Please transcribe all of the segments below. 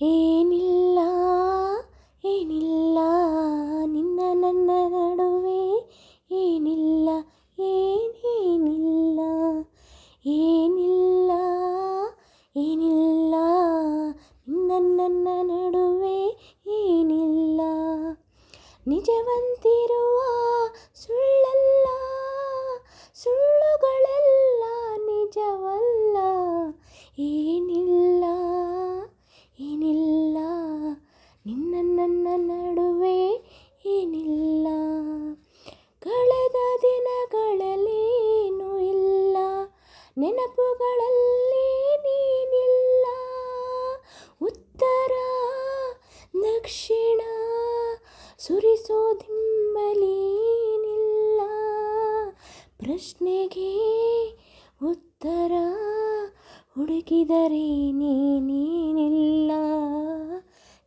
ಏನಿಲ್ಲ ಏನಿಲ್ಲ ನಿನ್ನ ನನ್ನ ನಡುವೆ ಏನಿಲ್ಲ ಏನೇನಿಲ್ಲ ಏನಿಲ್ಲ ಏನಿಲ್ಲ ನಿನ್ನ ನನ್ನ ನಡುವೆ ಏನಿಲ್ಲ ನಿಜವಂತಿರುವ ಸುಳ್ಳಲ್ಲ ಸುಳ್ಳುಗಳೆಲ್ಲ ನಿಜವಲ್ಲ ಏನಿಲ್ಲ ಏನಿಲ್ಲ ನಿನ್ನ ನಡುವೆ ಏನಿಲ್ಲ. ಕಳೆದ ದಿನಗಳಲ್ಲಿ ಏನು ಇಲ್ಲ. ನೆನಪುಗಳಲ್ಲಿ ನೀನಿಲ್ಲ ಉತ್ತರ, ದಕ್ಷಿಣ ಸುರಿಸೋದಿಂಬಲೇನಿಲ್ಲ ಪ್ರಶ್ನೆಗೆ ಉತ್ತರ ಹುಡುಕಿದರೆ ನೀನೇನಿಲ್ಲ.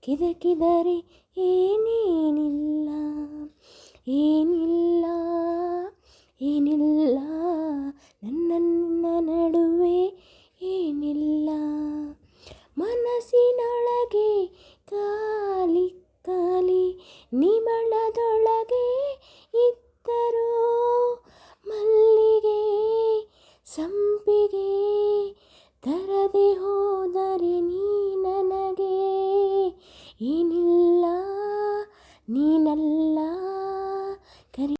ಕಿದಕಿದರೆ ಏನೇನಿಲ್ಲ ಏನಿಲ್ಲ ಏನಿಲ್ಲ. ನನ್ನ ನಡುವೆ ಏನಿಲ್ಲ. ಮನಸ್ಸಿನೊಳಗೆ ಕಾಲಿ ಕಾಲಿ ನಿಮಳದೊಳಗೆ ಏನಿಲ್ಲ ನೀನಲ್ಲ.